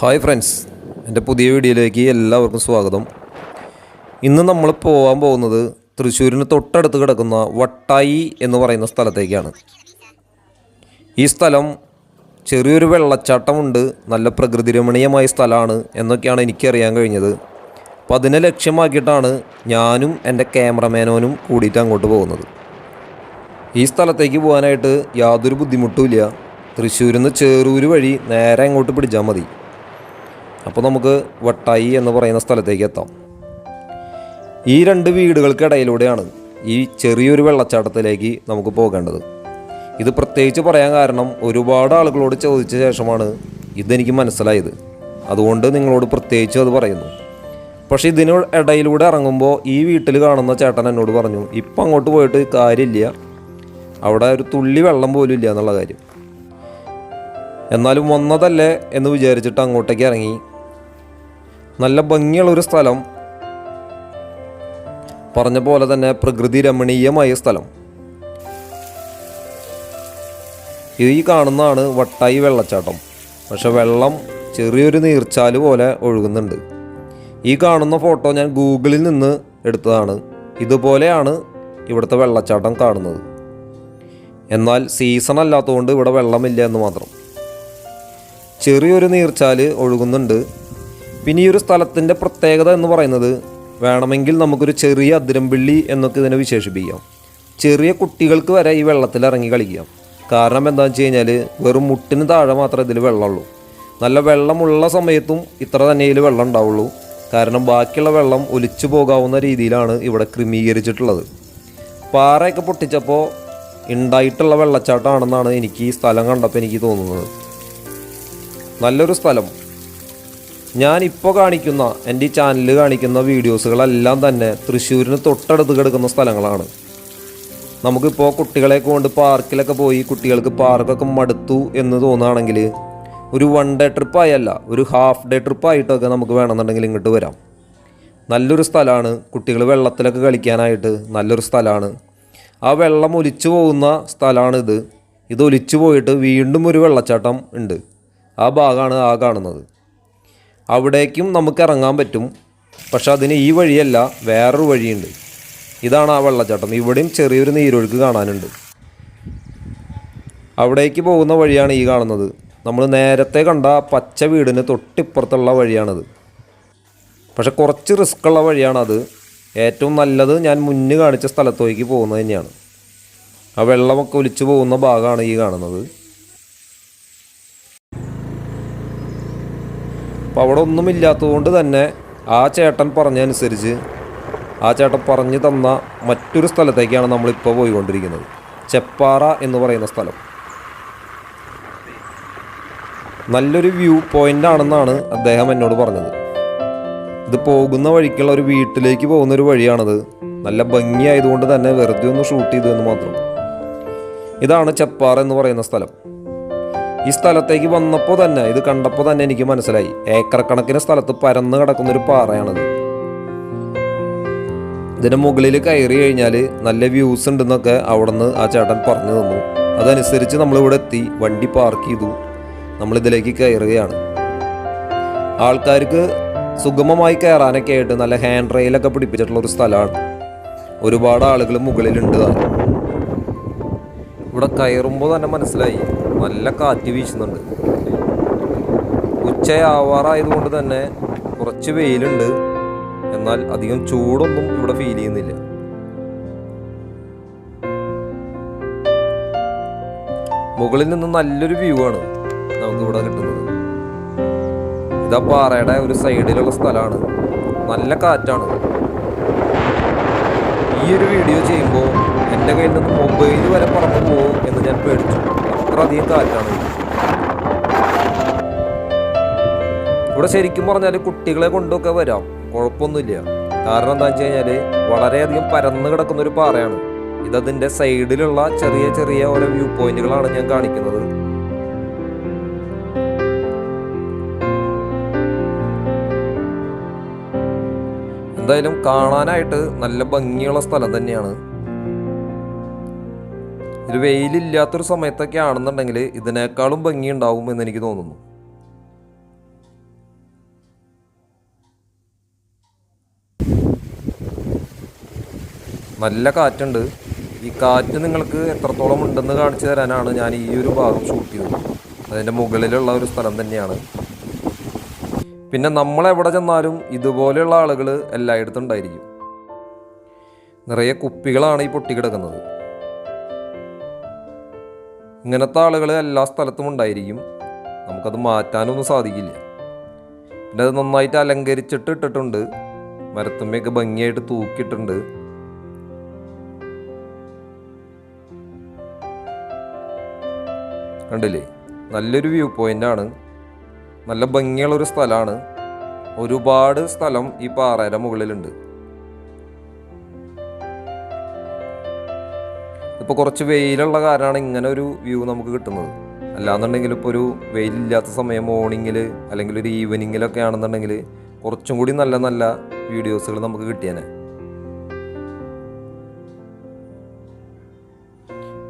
Hi friends എന്റെ പുതിയ വീഡിയോയിലേക്ക് എല്ലാവർക്കും സ്വാഗതം. ഇന്ന് നമ്മൾ പോകാൻ പോകുന്നത് തൃശ്ശൂരിന് തൊട്ടടുത്ത് കിടക്കുന്ന വട്ടായി എന്ന് പറയുന്ന സ്ഥലത്തേക്കാണ്. ഈ സ്ഥലം ചെറിയൊരു വെള്ളച്ചാട്ടമുണ്ട് നല്ല പ്രകൃതി രമണീയമായ സ്ഥലമാണ് എന്നൊക്കെയാണ് എനിക്കറിയാൻ കഴിഞ്ഞത്. അപ്പം അതിനെ ലക്ഷ്യമാക്കിയിട്ടാണ് ഞാനും എന്റെ ക്യാമറമാനോനും കൂടിയിട്ട് അങ്ങോട്ട് പോകുന്നത്. ഈ സ്ഥലത്തേക്ക് പോകാനായിട്ട് യാതൊരു ബുദ്ധിമുട്ടുമില്ല. തൃശ്ശൂരിൽ നിന്ന് ചേറൂര് വഴി നേരെ അങ്ങോട്ട് പിടിച്ചാൽ മതി. അപ്പോൾ നമുക്ക് വട്ടായി എന്ന് പറയുന്ന സ്ഥലത്തേക്ക് എത്താം. ഈ രണ്ട് വീടുകൾക്കിടയിലൂടെയാണ് ഈ ചെറിയൊരു വെള്ളച്ചാട്ടത്തിലേക്ക് നമുക്ക് പോകേണ്ടത്. ഇത് പ്രത്യേകിച്ച് പറയാൻ കാരണം ഒരുപാട് ആളുകളോട് ചോദിച്ച ശേഷമാണ് ഇതെനിക്ക് മനസ്സിലായത്. അതുകൊണ്ട് നിങ്ങളോട് പ്രത്യേകിച്ച് അത് പറയുന്നു. പക്ഷേ ഇതിന് ഇടയിലൂടെ ഇറങ്ങുമ്പോൾ ഈ വീട്ടിൽ കാണുന്ന ചേട്ടൻ എന്നോട് പറഞ്ഞു ഇപ്പം അങ്ങോട്ട് പോയിട്ട് കാര്യമില്ല. അവിടെ ഒരു തുള്ളി വെള്ളം പോലും ഇല്ല എന്നുള്ള കാര്യം. എന്നാലും വന്നതല്ലേ എന്ന് വിചാരിച്ചിട്ട് അങ്ങോട്ടേക്ക് ഇറങ്ങി. നല്ല ഭംഗിയുള്ള ഒരു സ്ഥലം. പറഞ്ഞ പോലെ തന്നെ പ്രകൃതി രമണീയമായ സ്ഥലം. ഈ കാണുന്നതാണ് വട്ടായി വെള്ളച്ചാട്ടം. പക്ഷെ വെള്ളം ചെറിയൊരു നീർച്ചാൽ പോലെ ഒഴുകുന്നുണ്ട്. ഈ കാണുന്ന ഫോട്ടോ ഞാൻ ഗൂഗിളിൽ നിന്ന് എടുത്തതാണ്. ഇതുപോലെയാണ് ഇവിടുത്തെ വെള്ളച്ചാട്ടം കാണുന്നത്. എന്നാൽ സീസൺ അല്ലാത്തതുകൊണ്ട് ഇവിടെ വെള്ളമില്ല എന്ന് മാത്രം. ചെറിയൊരു നീർച്ചാൽ ഒഴുകുന്നുണ്ട്. പിന്നെ ഈ ഒരു സ്ഥലത്തിന്റെ പ്രത്യേകത എന്ന് പറയുന്നത് വേണമെങ്കിൽ നമുക്കൊരു ചെറിയ അതിരമ്പിള്ളി എന്നൊക്കെ ഇതിനെ വിശേഷിപ്പിക്കാം. ചെറിയ കുട്ടികൾക്ക് വരെ ഈ വെള്ളത്തിൽ ഇറങ്ങി കളിക്കാം. കാരണം എന്താണെന്ന് വെച്ച് കഴിഞ്ഞാൽ വെറും മുട്ടിന് താഴെ മാത്രമേ ഇതിൽ വെള്ളമുള്ളൂ. നല്ല വെള്ളമുള്ള സമയത്തും ഇത്ര തന്നെ ഇതിൽ വെള്ളം ഉണ്ടാവുള്ളൂ. കാരണം ബാക്കിയുള്ള വെള്ളം ഒലിച്ചു പോകാവുന്ന രീതിയിലാണ് ഇവിടെ ക്രമീകരിച്ചിട്ടുള്ളത്. പാറയൊക്കെ പൊട്ടിച്ചപ്പോൾ ഉണ്ടായിട്ടുള്ള വെള്ളച്ചാട്ടമാണെന്നാണ് എനിക്ക് ഈ സ്ഥലം കണ്ടപ്പോൾ എനിക്ക് തോന്നുന്നത്. നല്ലൊരു സ്ഥലം. ഞാൻ ഇപ്പോൾ കാണിക്കുന്ന എന്റെ ഈ ചാനലിൽ കാണിക്കുന്ന വീഡിയോസുകളെല്ലാം തന്നെ തൃശ്ശൂരിന് തൊട്ടടുത്ത് കിടക്കുന്ന സ്ഥലങ്ങളാണ്. നമുക്കിപ്പോൾ കുട്ടികളെ കൊണ്ട് പാർക്കിലൊക്കെ പോയി കുട്ടികൾക്ക് പാർക്കൊക്കെ മടുത്തു എന്ന് തോന്നുകയാണെങ്കിൽ ഒരു വൺ ഡേ ട്രിപ്പായല്ല ഒരു ഹാഫ് ഡേ ട്രിപ്പായിട്ടൊക്കെ നമുക്ക് വേണമെന്നുണ്ടെങ്കിൽ ഇങ്ങോട്ട് വരാം. നല്ലൊരു സ്ഥലമാണ്. കുട്ടികൾ വെള്ളത്തിലൊക്കെ കളിക്കാനായിട്ട് നല്ലൊരു സ്ഥലമാണ്. ആ വെള്ളം ഒലിച്ചു പോകുന്ന സ്ഥലമാണിത്. ഇത് ഒലിച്ചു പോയിട്ട് വീണ്ടും ഒരു വെള്ളച്ചാട്ടം ഉണ്ട്. ആ ഭാഗമാണ് ആ കാണുന്നത്. അവിടേക്കും നമുക്ക് ഇറങ്ങാൻ പറ്റും. പക്ഷെ അതിന് ഈ വഴിയല്ല വേറൊരു വഴിയുണ്ട്. ഇതാണ് ആ വെള്ളച്ചാട്ടം. ഇവിടെയും ചെറിയൊരു നീരൊഴുക്ക് കാണാനുണ്ട്. അവിടേക്ക് പോകുന്ന വഴിയാണ് ഈ കാണുന്നത്. നമ്മൾ നേരത്തെ കണ്ട പച്ച വീടിന് തൊട്ടിപ്പുറത്തുള്ള വഴിയാണത്. പക്ഷെ കുറച്ച് റിസ്ക് ഉള്ള വഴിയാണത്. ഏറ്റവും നല്ലത് ഞാൻ മുന്നേ കാണിച്ച സ്ഥലത്തേക്ക് പോകുന്നത് തന്നെയാണ്. ആ വെള്ളമൊക്കെ ഒലിച്ചു പോകുന്ന ഭാഗമാണ് ഈ കാണുന്നത്. അപ്പോൾ അവിടെ ഒന്നുമില്ലാത്തതുകൊണ്ട് തന്നെ ആ ചേട്ടൻ പറഞ്ഞനുസരിച്ച് ആ ചേട്ടൻ പറഞ്ഞു തന്ന മറ്റൊരു സ്ഥലത്തേക്കാണ് നമ്മളിപ്പോൾ പോയിക്കൊണ്ടിരിക്കുന്നത്. ചെപ്പാറ എന്ന് പറയുന്ന സ്ഥലം. നല്ലൊരു വ്യൂ പോയിന്റ് ആണെന്നാണ് അദ്ദേഹം എന്നോട് പറഞ്ഞത്. ഇത് പോകുന്ന വഴിക്കുള്ള ഒരു വീട്ടിലേക്ക് പോകുന്ന ഒരു വഴിയാണത്. നല്ല ഭംഗിയായതുകൊണ്ട് തന്നെ വെറുതെ ഒന്ന് ഷൂട്ട് ചെയ്തു എന്ന് മാത്രം. ഇതാണ് ചെപ്പാറ എന്ന് പറയുന്ന സ്ഥലം. ഈ സ്ഥലത്തേക്ക് വന്നപ്പോൾ തന്നെ ഇത് കണ്ടപ്പോൾ തന്നെ എനിക്ക് മനസ്സിലായി. ഏക്കർ കണക്കിന് സ്ഥലത്ത് പരന്ന് കിടക്കുന്ന ഒരു പാറയാണത്. ഇതിന് മുകളിൽ കയറി കഴിഞ്ഞാൽ നല്ല വ്യൂസ് ഉണ്ടെന്നൊക്കെ അവിടെ നിന്ന് ആ ചേട്ടൻ പറഞ്ഞു തന്നു. അതനുസരിച്ച് നമ്മൾ ഇവിടെ എത്തി വണ്ടി പാർക്ക് ചെയ്തു. നമ്മളിതിലേക്ക് കയറുകയാണ്. ആൾക്കാർക്ക് സുഗമമായി കയറാനൊക്കെ ആയിട്ട് നല്ല ഹാൻഡ് റെയിലൊക്കെ പിടിപ്പിച്ചിട്ടുള്ള ഒരു സ്ഥലമാണ്. ഒരുപാട് ആളുകൾ മുകളിലുണ്ട്. താനും ഇവിടെ കയറുമ്പോൾ തന്നെ മനസ്സിലായി. നല്ല കാറ്റ് വീശുന്നുണ്ട്. ഉച്ചയാവാറായതുകൊണ്ട് തന്നെ കുറച്ച് വെയിലുണ്ട്. എന്നാൽ അധികം ചൂടൊന്നും ഇവിടെ ഫീൽ ചെയ്യുന്നില്ല. മുകളിൽ നിന്ന് നല്ലൊരു വ്യൂ ആണ് നമുക്ക് ഇവിടെ കിട്ടുന്നത്. ഇതാ പാറയുടെ ഒരു സൈഡിലുള്ള സ്ഥലമാണ് നല്ല കാറ്റാണ്. ഈ ഒരു വീഡിയോ ചെയ്യുമ്പോൾ എന്റെ കയ്യിൽ നിന്ന് മൊബൈൽ വരെ പറന്നു പോകും എന്ന് ഞാൻ പേടിച്ചു. അത്രയധികം കാറ്റാണ്. ഇവിടെ ശരിക്കും പറഞ്ഞാൽ കുട്ടികളെ കൊണ്ടൊക്കെ വരാം. കുഴപ്പമൊന്നുമില്ല. കാരണം എന്താ വെച്ച് കഴിഞ്ഞാൽ വളരെയധികം പരന്ന് കിടക്കുന്ന ഒരു പാറയാണ്. ഇതതിന്റെ സൈഡിലുള്ള ചെറിയ ചെറിയ ഓരോ വ്യൂ പോയിന്റുകളാണ് ഞാൻ കാണിക്കുന്നത്. എന്തായാലും കാണാനായിട്ട് നല്ല ഭംഗിയുള്ള സ്ഥലം തന്നെയാണ്. ഇത് വെയിലില്ലാത്തൊരു സമയത്തൊക്കെ ആണെന്നുണ്ടെങ്കിൽ ഇതിനേക്കാളും ഭംഗിയുണ്ടാവും എന്ന് എനിക്ക് തോന്നുന്നു. നല്ല കാറ്റുണ്ട്. ഈ കാറ്റ് നിങ്ങൾക്ക് എത്രത്തോളം ഉണ്ടെന്ന് കാണിച്ചു തരാനാണ് ഞാൻ ഈ ഒരു ഭാഗം ഷൂട്ട് ചെയ്തത്. അതിന്റെ മുകളിലുള്ള ഒരു സ്ഥലം തന്നെയാണ്. പിന്നെ നമ്മൾ എവിടെ ചെന്നാലും ഇതുപോലെയുള്ള ആളുകൾ എല്ലായിടത്തും ഉണ്ടായിരിക്കും. നിറയെ കുപ്പികളാണ് ഈ പൊട്ടിക്കിടക്കുന്നത്. ഇങ്ങനത്തെ ആളുകൾ എല്ലാ സ്ഥലത്തും ഉണ്ടായിരിക്കും. നമുക്കത് മാറ്റാനൊന്നും സാധിക്കില്ല. പിന്നെ അത് നന്നായിട്ട് അലങ്കരിച്ചിട്ട് ഇട്ടിട്ടുണ്ട്. മരത്തുമ്മയൊക്കെ ഭംഗിയായിട്ട് തൂക്കിയിട്ടുണ്ട്. കണ്ടില്ലേ? നല്ലൊരു വ്യൂ പോയിന്റ് ആണ്. നല്ല ഭംഗിയുള്ളൊരു സ്ഥലമാണ്. ഒരുപാട് സ്ഥലം ഈ പാറയുടെ മുകളിലുണ്ട്. ഇപ്പോൾ കുറച്ച് വെയിലുള്ള കാരണമാണ് ഇങ്ങനെ ഒരു വ്യൂ നമുക്ക് കിട്ടുന്നത്. അല്ലാന്നുണ്ടെങ്കിൽ ഇപ്പോൾ ഒരു വെയിലില്ലാത്ത സമയം മോർണിംഗിൽ അല്ലെങ്കിൽ ഒരു ഈവനിങ്ങിലൊക്കെ ആണെന്നുണ്ടെങ്കിൽ കുറച്ചും കൂടി നല്ല നല്ല വീഡിയോസുകൾ നമുക്ക് കിട്ടിയേനെ.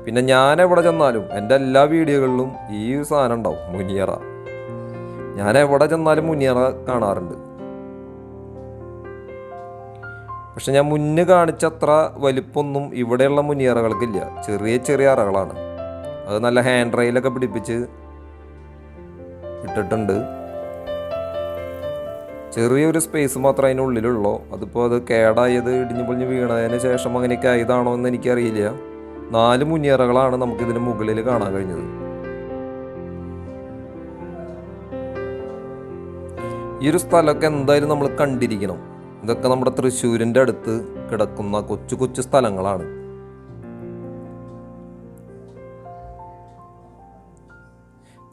പിന്നെ ഞാൻ എവിടെ ചെന്നാലും എന്റെ എല്ലാ വീഡിയോകളിലും ഈ സാധനം ഉണ്ടാവും മുനിയറ. ഞാൻ എവിടെ ചെന്നാലും മുനിയറ കാണാറുണ്ട്. പക്ഷെ ഞാൻ മുന്നേ കാണിച്ച അത്ര വലിപ്പൊന്നും ഇവിടെയുള്ള മുനിയറകൾക്കില്ല. ചെറിയ ചെറിയ അറകളാണ്. അത് നല്ല ഹാൻഡ് റെയിലൊക്കെ പിടിപ്പിച്ച് ഇട്ടിട്ടുണ്ട്. ചെറിയൊരു സ്പേസ് മാത്രം അതിനുള്ളിലുള്ളൂ അതിപ്പോൾ അത് കേടായത് ഇടിഞ്ഞു പൊളിഞ്ഞ് വീണതിന് ശേഷം അങ്ങനെയൊക്കെ ആയതാണോ എന്ന് എനിക്കറിയില്ല. നാല് മുനിയറകളാണ് നമുക്കിതിന് മുകളിൽ കാണാൻ കഴിഞ്ഞത്. ഈ ഒരു സ്ഥലമൊക്കെ എന്തായാലും നമ്മൾ കണ്ടിരിക്കണം. ഇതൊക്കെ നമ്മുടെ തൃശ്ശൂരിന്റെ അടുത്ത് കിടക്കുന്ന കൊച്ചു കൊച്ചു സ്ഥലങ്ങളാണ്.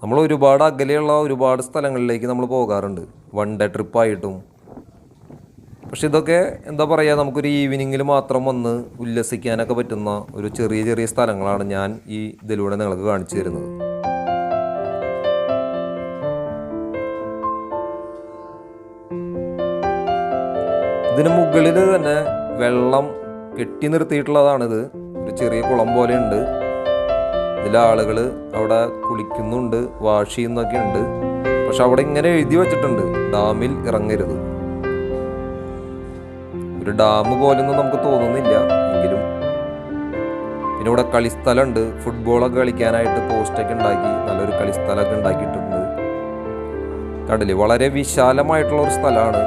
നമ്മൾ ഒരുപാട് അകലെയുള്ള ഒരുപാട് സ്ഥലങ്ങളിലേക്ക് നമ്മൾ പോകാറുണ്ട്. വൺ ഡേ ട്രിപ്പായിട്ടും. പക്ഷെ ഇതൊക്കെ എന്താ പറയുക നമുക്കൊരു ഈവനിങ്ങിൽ മാത്രം വന്ന് ഉല്ലസിക്കാനൊക്കെ പറ്റുന്ന ഒരു ചെറിയ ചെറിയ സ്ഥലങ്ങളാണ് ഞാൻ ഈ ഇതിലൂടെ നിങ്ങൾക്ക് കാണിച്ചു തരുന്നത്. ഇതിന് മുകളിൽ തന്നെ വെള്ളം കെട്ടി നിർത്തിയിട്ടുള്ളതാണിത്. ഒരു ചെറിയ കുളം പോലെ ഉണ്ട് ഇതിൽ ആളുകൾ അവിടെ കുളിക്കുന്നുണ്ട് വാഷ് ചെയ്യുന്നൊക്കെ ഉണ്ട്. പക്ഷെ അവിടെ ഇങ്ങനെ എഴുതി വെച്ചിട്ടുണ്ട് ഡാമിൽ ഇറങ്ങരുത്. ഒരു ഡാം പോലൊന്നും നമുക്ക് തോന്നുന്നില്ല എങ്കിലും. പിന്നെ ഇവിടെ കളിസ്ഥലമുണ്ട്. ഫുട്ബോളൊക്കെ കളിക്കാനായിട്ട് പോസ്റ്റൊക്കെ ഉണ്ടാക്കി നല്ലൊരു കളിസ്ഥലമൊക്കെ ഉണ്ടാക്കിയിട്ടുണ്ട്. കടൽ വളരെ വിശാലമായിട്ടുള്ള ഒരു സ്ഥലമാണ്.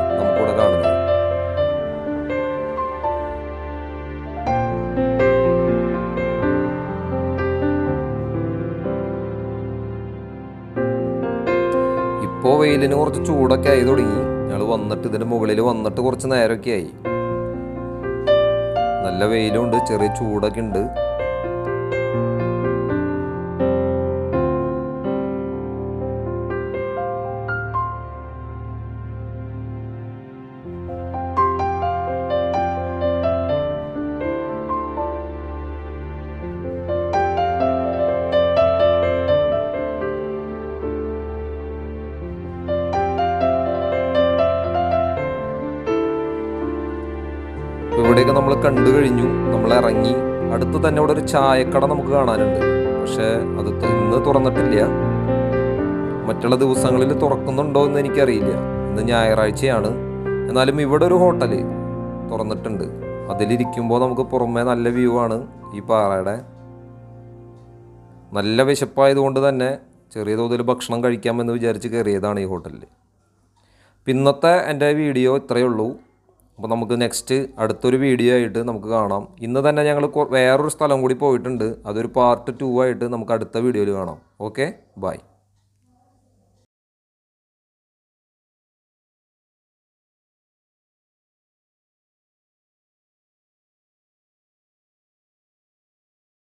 ഇപ്പോൾ വെയിലിന് കുറച്ച് ചൂടൊക്കെ ആയി തുടങ്ങി. ഞങ്ങൾ വന്നിട്ട് ഇതിന് മുകളിൽ വന്നിട്ട് കുറച്ച് നേരമൊക്കെ ആയി. നല്ല വെയിലുണ്ട് ചെറിയ ചൂടൊക്കെ ഉണ്ട്. ഇവിടെയൊക്കെ നമ്മൾ കണ്ടു കഴിഞ്ഞു. നമ്മൾ ഇറങ്ങി. അടുത്ത് തന്നെ അവിടെ ഒരു ചായക്കട നമുക്ക് കാണാനുണ്ട്. പക്ഷേ അത് ഇന്ന് തുറന്നിട്ടില്ല. മറ്റുള്ള ദിവസങ്ങളിൽ തുറക്കുന്നുണ്ടോ എന്ന് എനിക്കറിയില്ല. ഇന്ന് ഞായറാഴ്ചയാണ്. എന്നാലും ഇവിടെ ഒരു ഹോട്ടൽ തുറന്നിട്ടുണ്ട്. അതിലിരിക്കുമ്പോൾ നമുക്ക് പുറമേ നല്ല വ്യൂ ആണ് ഈ പാറയുടെ. നല്ല വിശപ്പായതുകൊണ്ട് തന്നെ ചെറിയ തോതിൽ ഭക്ഷണം കഴിക്കാമെന്ന് വിചാരിച്ച് കയറിയതാണ് ഈ ഹോട്ടലിൽ പിന്നത്തെ എന്റെ വീഡിയോ ഇത്രയേ ഉള്ളൂ. അപ്പോൾ നമുക്ക് നെക്സ്റ്റ് അടുത്തൊരു വീഡിയോ ആയിട്ട് നമുക്ക് കാണാം. ഇന്ന് തന്നെ ഞങ്ങൾ വേറൊരു സ്ഥലം കൂടി പോയിട്ടുണ്ട്. അതൊരു പാർട്ട് ടു ആയിട്ട് നമുക്ക് അടുത്ത വീഡിയോയിൽ കാണാം. Okay bye